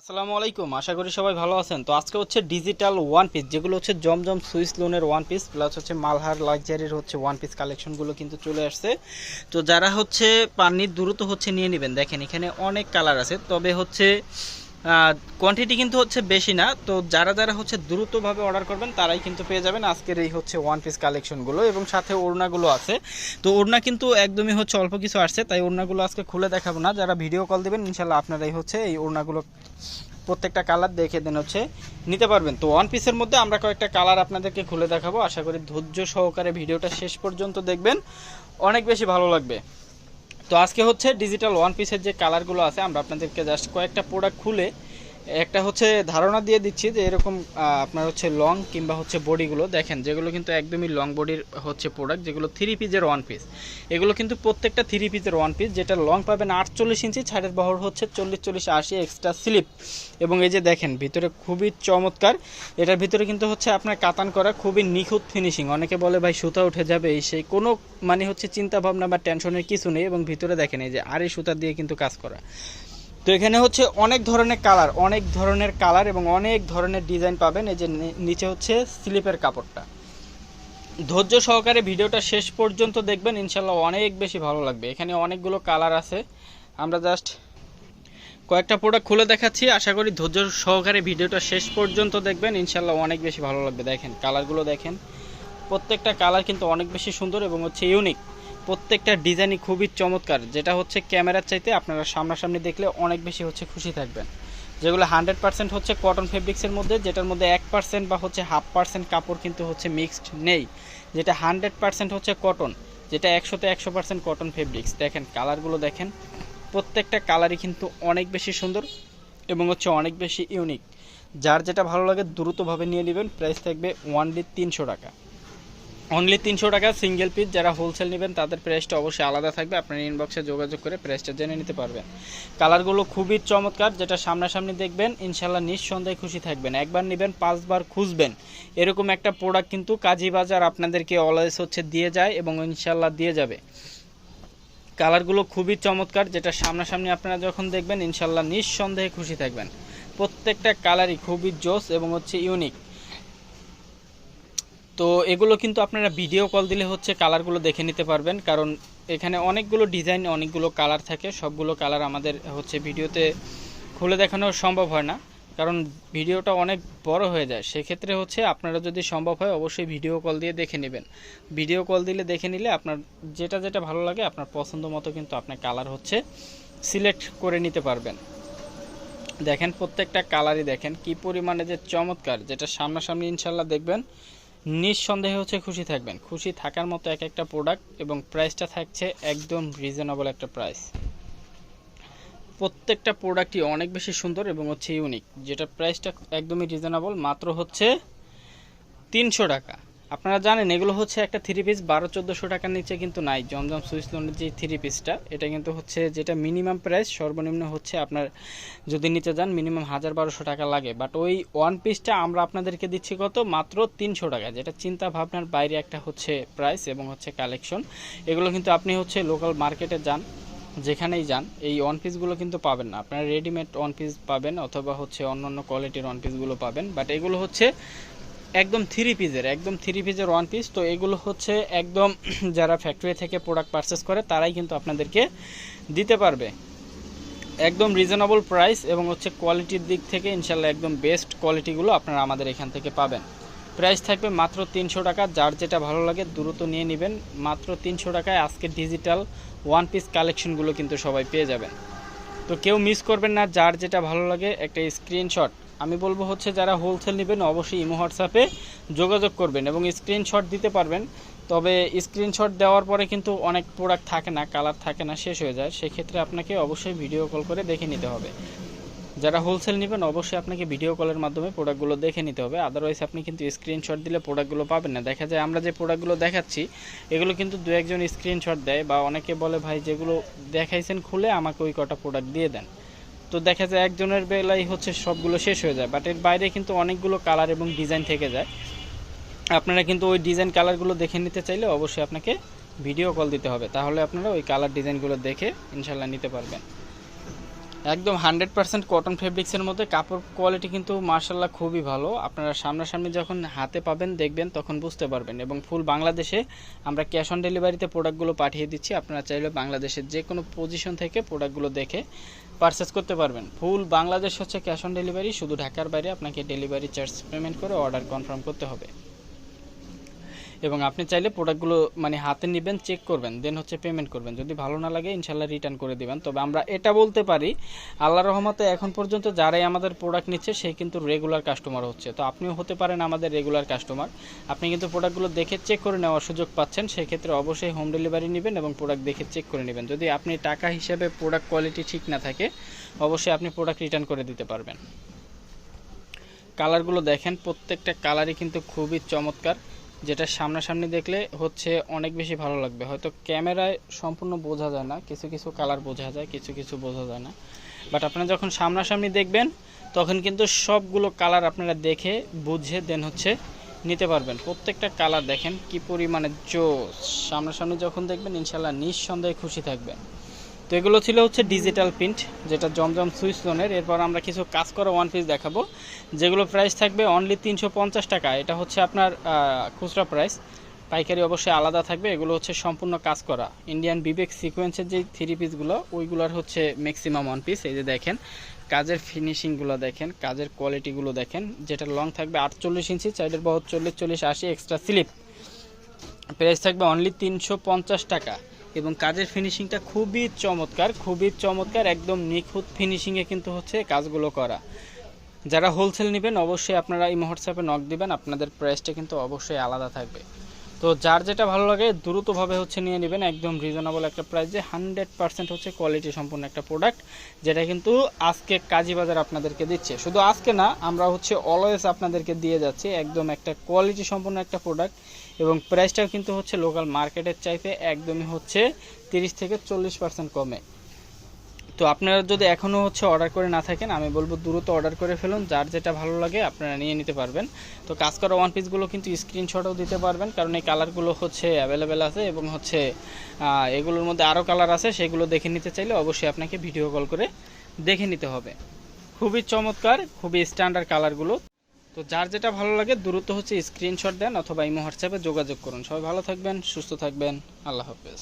আসসালামু আলাইকুম, আশা করি সবাই ভালো আছেন। তো আজকে হচ্ছে ডিজিটাল ওয়ান পিস যেগুলো হচ্ছে জমজম সুইস লোনের ওয়ান পিস প্লাস হচ্ছে মালহার লাক্সারির হচ্ছে ওয়ান পিস কালেকশনগুলো কিন্তু চলে আসছে। তো যারা হচ্ছে পানির দ্রুত হচ্ছে নিয়ে নেবেন। দেখেন, এখানে অনেক কালার আছে, তবে হচ্ছে কোয়ান্টিটি কিন্তু হচ্ছে বেশি না। তো যারা যারা হচ্ছে দ্রুতভাবে অর্ডার করবেন, তারাই কিন্তু পেয়ে যাবেন। আজকের এই হচ্ছে ওয়ান পিস কালেকশনগুলো এবং সাথে ওড়নাগুলো আছে। তো ওড়না কিন্তু একদমই হচ্ছে অল্প কিছু আসছে, তাই ওড়নাগুলো আজকে খুলে দেখাবো না। যারা ভিডিও কল দেবেন ইনশাল্লাহ আপনারাই হচ্ছে এই ওড়নাগুলো প্রত্যেকটা কালার দেখে দেন হচ্ছে নিতে পারবেন। তো ওয়ান পিসের মধ্যে আমরা কয়েকটা কালার আপনাদেরকে খুলে দেখাবো। আশা করি ধৈর্য সহকারে ভিডিওটা শেষ পর্যন্ত দেখবেন। অনেক বেশি ভালো লাগবে। তো আজকে হচ্ছে ডিজিটাল ওয়ান পিসের যে কালারগুলো আছে, আমরা আপনাদেরকে জাস্ট কয়েকটা প্রোডাক্ট খুলে একটা হচ্ছে ধারণা দিয়ে দিচ্ছি যে এরকম আপনার হচ্ছে লং কিংবা হচ্ছে বডিগুলো দেখেন, যেগুলো কিন্তু একদমই লং বডির হচ্ছে প্রোডাক্ট যেগুলো থ্রি পিসের ওয়ান পিস এগুলো কিন্তু প্রত্যেকটা থ্রি পিসের ওয়ান পিস যেটা লং পাবেন আটচল্লিশ ইঞ্চি ছাড়ের বহর হচ্ছে চল্লিশ চল্লিশ, আশি এক্সট্রা স্লিপ এবং এই যে দেখেন, ভিতরে খুবই চমৎকার। এটার ভিতরে কিন্তু হচ্ছে আপনার কাতান করা খুবই নিখুঁত ফিনিশিং অনেকে বলে, ভাই, সুতা উঠে যাবে এই সেই। কোনো মানে হচ্ছে চিন্তা ভাবনা বা টেনশনের কিছু নেই। এবং ভিতরে দেখেন, এই যে আর এই সুতা দিয়ে কিন্তু কাজ করা। তো এখানে হচ্ছে অনেক ধরনের কালার, অনেক ধরনের কালার এবং অনেক ধরনের ডিজাইন পাবেন। এই যে নিচে হচ্ছে স্লিপের কাপড়টা। ধৈর্য সহকারে ভিডিওটা শেষ পর্যন্ত দেখবেন, ইনশাল্লাহ অনেক বেশি ভালো লাগবে। এখানে অনেকগুলো কালার আছে। আমরা জাস্ট কয়েকটা প্রোডাক্ট খুলে দেখাচ্ছি। আশা করি ধৈর্য সহকারে ভিডিওটা শেষ পর্যন্ত দেখবেন, ইনশাল্লাহ অনেক বেশি ভালো লাগবে। দেখেন, কালারগুলো দেখেন। প্রত্যেকটা কালার কিন্তু অনেক বেশি সুন্দর এবং হচ্ছে ইউনিক প্রত্যেকটা ডিজাইনই খুবই চমৎকার, যেটা হচ্ছে ক্যামেরার চাইতে আপনারা সামনাসামনি দেখলে অনেক বেশি হচ্ছে খুশি থাকবেন। যেগুলো হান্ড্রেড পার্সেন্ট হচ্ছে কটন ফেব্রিক্সের মধ্যে, যেটার মধ্যে এক পার্সেন্ট বা হচ্ছে হাফ পার্সেন্ট কাপড় কিন্তু হচ্ছে মিক্সড নেই। যেটা হান্ড্রেড পার্সেন্ট হচ্ছে কটন যেটা একশোতে একশো পার্সেন্ট কটন ফেব্রিক্স দেখেন কালারগুলো দেখেন, প্রত্যেকটা কালারই কিন্তু অনেক বেশি সুন্দর এবং হচ্ছে অনেক বেশি ইউনিক যার যেটা ভালো লাগে দ্রুতভাবে নিয়ে নেবেন প্রাইস থাকবে ওয়ানলি তিনশো টাকা। অনলি তিনশো টাকা সিঙ্গেল পিস যারা হোলসেল নেবেন, তাদের প্রাইসটা অবশ্যই আলাদা থাকবে। আপনার ইনবক্সে যোগাযোগ করে প্রাইসটা জেনে নিতে পারবেন। কালারগুলো খুবই চমৎকার, যেটা সামনাসামনি দেখবেন, ইনশাল্লাহ নিঃসন্দেহে খুশি থাকবেন। একবার নেবেন, পাঁচবার খুঁজবেন। এরকম একটা প্রোডাক্ট কিন্তু কাজী বাজার আপনাদেরকে অলওয়েজ হচ্ছে দিয়ে যায় এবং ইনশাল্লাহ দিয়ে যাবে। কালারগুলো খুবই চমৎকার, যেটা সামনাসামনি আপনারা যখন দেখবেন, ইনশাল্লাহ নিঃসন্দেহে খুশি থাকবেন। প্রত্যেকটা কালারই খুবই জোস এবং হচ্ছে ইউনিক তো এগুলো কিন্তু আপনারা ভিডিও কল দিলে হচ্ছে কালারগুলো দেখে নিতে পারবেন। কারণ এখানে অনেকগুলো ডিজাইন অনেকগুলো কালার থাকে। সবগুলো কালার আমাদের হচ্ছে ভিডিওতে খুলে দেখানো সম্ভব হয় না। কারণ ভিডিওটা অনেক বড় হয়ে যায়। সেক্ষেত্রে হচ্ছে আপনারা যদি সম্ভব হয় অবশ্যই ভিডিও কল দিয়ে দেখে নেবেন। ভিডিও কল দিলে দেখে নিলে আপনার যেটা যেটা ভালো লাগে, আপনার পছন্দ মতো কিন্তু আপনার কালার হচ্ছে সিলেক্ট করে নিতে পারবেন। দেখেন প্রত্যেকটা কালারই দেখেন কি পরিমাণে যে চমৎকার। যেটা সামনাসামনি ইনশাল্লাহ দেখবেন। নিঃসন্দেহে হচ্ছে খুশি থাকবেন। খুশি থাকার মতো এক একটা প্রোডাক্ট এবং প্রাইসটা থাকছে একদম রিজনেবল একটা প্রাইস প্রত্যেকটা প্রোডাক্টই অনেক বেশি সুন্দর এবং হচ্ছে ইউনিক যেটা প্রাইসটা একদমই রিজনেবল মাত্র হচ্ছে তিনশো টাকা। আপনারা জানেন, এগুলো হচ্ছে একটা থ্রি পিস বারো, চোদ্দোশো টাকার নিচে কিন্তু নাই। জমজম সুইচ লোনের যে থ্রি পিসটা এটা কিন্তু হচ্ছে যেটা মিনিমাম প্রাইস সর্বনিম্ন হচ্ছে আপনার যদি নিতে যান মিনিমাম হাজার বারোশো টাকা লাগে। বাট ওই ওয়ান পিসটা আমরা আপনাদেরকে দিচ্ছি কত? মাত্র তিনশো টাকা। যেটা চিন্তা ভাবনার বাইরে একটা হচ্ছে প্রাইস এবং হচ্ছে কালেকশন এগুলো কিন্তু আপনি হচ্ছে লোকাল মার্কেটে যান, যেখানেই যান, এই ওয়ান পিসগুলো কিন্তু পাবেন না। আপনারা রেডিমেড ওয়ান পিস পাবেন অথবা হচ্ছে অন্য অন্য কোয়ালিটির ওয়ান পিসগুলো পাবেন। বাট এগুলো হচ্ছে একদম থ্রি পিসের একদম থ্রি পিসের ওয়ান পিস তো এগুলো হচ্ছে একদম যারা ফ্যাক্টরি থেকে প্রোডাক্ট পারচেস করে, তারাই কিন্তু আপনাদেরকে দিতে পারবে। একদম রিজনেবল প্রাইস এবং হচ্ছে কোয়ালিটির দিক থেকে ইনশাল্লাহ একদম বেস্ট কোয়ালিটিগুলো আপনারা আমাদের এখান থেকে পাবেন। প্রাইস থাকবে মাত্র তিনশো টাকা, যার যেটা ভালো লাগে দ্রুত নিয়ে নেবেন। মাত্র তিনশো টাকায় আজকে ডিজিটাল ওয়ান পিস কালেকশনগুলো কিন্তু সবাই পেয়ে যাবেন। তো কেউ মিস করবেন না, যার যেটা ভালো লাগে একটা স্ক্রিনশট আমি বলব হচ্ছে যারা হোলসেল নেবেন, অবশ্যই ইমো হোয়াটসঅ্যাপে যোগাযোগ করবেন এবং স্ক্রিনশট দিতে পারবেন। তবে স্ক্রিনশট দেওয়ার পরে কিন্তু অনেক প্রোডাক্ট থাকে না কালার থাকে না, শেষ হয়ে যায়। সেক্ষেত্রে আপনাকে অবশ্যই ভিডিও কল করে দেখে নিতে হবে। যারা হোলসেল নেবেন, অবশ্যই আপনাকে ভিডিও কলের মাধ্যমে প্রোডাক্টগুলো দেখে নিতে হবে। আদারওয়াইজ আপনি কিন্তু স্ক্রিনশট দিলে প্রোডাক্টগুলো পাবেন না। দেখা যায় আমরা যে প্রোডাক্টগুলো দেখাচ্ছি, এগুলো কিন্তু দু একজন স্ক্রিনশট দেয় বা অনেকে বলে, ভাই, যেগুলো দেখাইছেন খুলে আমাকে ওই কটা প্রোডাক্ট দিয়ে দেন। তো দেখা যায় একজনের বেলায় হচ্ছে সবগুলো শেষ হয়ে যায় বাট এর বাইরে কিন্তু অনেকগুলো কালার এবং ডিজাইন থেকে যায়। আপনারা কিন্তু ওই ডিজাইন কালারগুলো দেখে নিতে চাইলে অবশ্যই আপনাকে ভিডিও কল দিতে হবে। তাহলে আপনারা ওই কালার ডিজাইনগুলো দেখে ইনশাল্লাহ নিতে পারবেন। একদম হান্ড্রেড পার্সেন্ট কটন ফেব্রিক্সের মধ্যে কাপড় কোয়ালিটি কিন্তু মার্শাল্লাহ খুবই ভালো। আপনারা সামনাসামনি যখন হাতে পাবেন, দেখবেন, তখন বুঝতে পারবেন এবং ফুল বাংলাদেশে আমরা ক্যাশ অন ডেলিভারিতে প্রোডাক্টগুলো পাঠিয়ে দিচ্ছি। আপনারা চাইলে বাংলাদেশের যে কোনো পজিশন থেকে প্রোডাক্টগুলো দেখে পারচেস করতে পারবেন। ফুল বাংলাদেশ হচ্ছে ক্যাশ অন ডেলিভারি শুধু ঢাকার বাইরে আপনাকে ডেলিভারি চার্জ পেমেন্ট করে অর্ডার কনফার্ম করতে হবে। এবং আপনি চাইলে প্রোডাক্টগুলো মানে হাতে নেবেন চেক করবেন দেন হচ্ছে পেমেন্ট করবেন। যদি ভালো না লাগে ইনশাল্লাহ রিটার্ন করে দিবেন। তবে আমরা এটা বলতে পারি, আল্লাহ রহমতে এখন পর্যন্ত যারাই আমাদের প্রোডাক্ট নিচ্ছে সেই কিন্তু রেগুলার কাস্টমার হচ্ছে। তো আপনিও হতে পারেন আমাদের রেগুলার কাস্টমার আপনি কিন্তু প্রোডাক্টগুলো দেখে চেক করে নেওয়ার সুযোগ পাচ্ছেন। সেক্ষেত্রে অবশ্যই হোম ডেলিভারি নেবেন এবং প্রোডাক্ট দেখে চেক করে নেবেন। যদি আপনি টাকা হিসেবে প্রোডাক্ট কোয়ালিটি ঠিক না থাকে, অবশ্যই আপনি প্রোডাক্ট রিটার্ন করে দিতে পারবেন। কালারগুলো দেখেন, প্রত্যেকটা কালারই কিন্তু খুবই চমৎকার। যেটা সামনাসামনি দেখলে হচ্ছে অনেক বেশি ভালো লাগবে। হয়তো ক্যামেরায় সম্পূর্ণ বোঝা যায় না, কিছু কিছু কালার বোঝা যায়, কিছু কিছু বোঝা যায় না। বাট আপনারা যখন সামনাসামনি দেখবেন, তখন কিন্তু সবগুলো কালার আপনারা দেখে, বুঝে দেন হচ্ছে নিতে পারবেন। প্রত্যেকটা কালার দেখেন কি পরিমাণে জোস সামনাসামনি যখন দেখবেন ইনশাল্লাহ নিঃসন্দেহে খুশি থাকবেন। তো এগুলো ছিল হচ্ছে ডিজিটাল প্রিন্ট যেটা জমজম সুইস লোনের এরপর আমরা কিছু কাজ করা ওয়ান পিস দেখাবো। যেগুলো প্রাইস থাকবে অনলি তিনশো পঞ্চাশ টাকা। এটা হচ্ছে আপনার খুচরা প্রাইস পাইকারি অবশ্যই আলাদা থাকবে। এগুলো হচ্ছে সম্পূর্ণ কাজ করা। ইন্ডিয়ান বিবেক সিকোয়েন্সের যে থ্রি পিসগুলো ওইগুলোর হচ্ছে ম্যাক্সিমাম ওয়ান পিস এই যে দেখেন, কাজের ফিনিশিংগুলো দেখেন, কাজের কোয়ালিটিগুলো দেখেন। যেটা লং থাকবে আটচল্লিশ ইঞ্চি সাইডের বহর চল্লিশ চল্লিশ, আশি এক্সট্রা স্লিপ প্রাইস থাকবে অনলি তিনশো পঞ্চাশ টাকা। এবং কাজের ফিনিশিংটা খুবই চমৎকার খুবই চমৎকার, একদম নিখুঁত ফিনিশিংয়ে কিন্তু হচ্ছে কাজগুলো করা। যারা হোলসেল নেবেন, অবশ্যই আপনারা এই হোয়াটসঅ্যাপে নক দিবেন, আপনাদের প্রাইসটা কিন্তু অবশ্যই আলাদা থাকবে। তো যার যেটা ভালো লাগে দ্রুতভাবে হচ্ছে নিয়ে নেবেন একদম রিজনেবল একটা প্রাইসে হান্ড্রেড পার্সেন্ট হচ্ছে কোয়ালিটি সম্পূর্ণ একটা প্রোডাক্ট যেটা কিন্তু আজকে কাজী বাজার আপনাদেরকে দিচ্ছে। শুধু আজকে না, আমরা হচ্ছে অলওয়েজ আপনাদেরকে দিয়ে যাচ্ছি একদম একটা কোয়ালিটি সম্পূর্ণ একটা প্রোডাক্ট এবং প্রাইসটাও কিন্তু হচ্ছে লোকাল মার্কেটের চাইতে একদমই হচ্ছে তিরিশ থেকে চল্লিশ পার্সেন্ট কমে। তো আপনারা যদি এখনও হচ্ছে অর্ডার করে না থাকেন, আমি বলব দ্রুত অর্ডার করে ফেলুন। যার যেটা ভালো লাগে আপনারা নিয়ে নিতে পারবেন। তো কাজ করা ওয়ান পিসগুলো কিন্তু স্ক্রিনশটও দিতে পারবেন, কারণ এই কালারগুলো হচ্ছে অ্যাভেলেবেল আছে এবং হচ্ছে এগুলোর মধ্যে আরও কালার আছে, সেগুলো দেখে নিতে চাইলে অবশ্যই আপনাকে ভিডিও কল করে দেখে নিতে হবে। খুবই চমৎকার, খুবই স্ট্যান্ডার্ড কালারগুলো তো যার যেটা ভালো লাগে দ্রুত হচ্ছে স্ক্রিনশট দেন অথবা ইমো হোয়াটসঅ্যাপে যোগাযোগ করুন। সবাই ভালো থাকবেন, সুস্থ থাকবেন। আল্লাহ হাফেজ।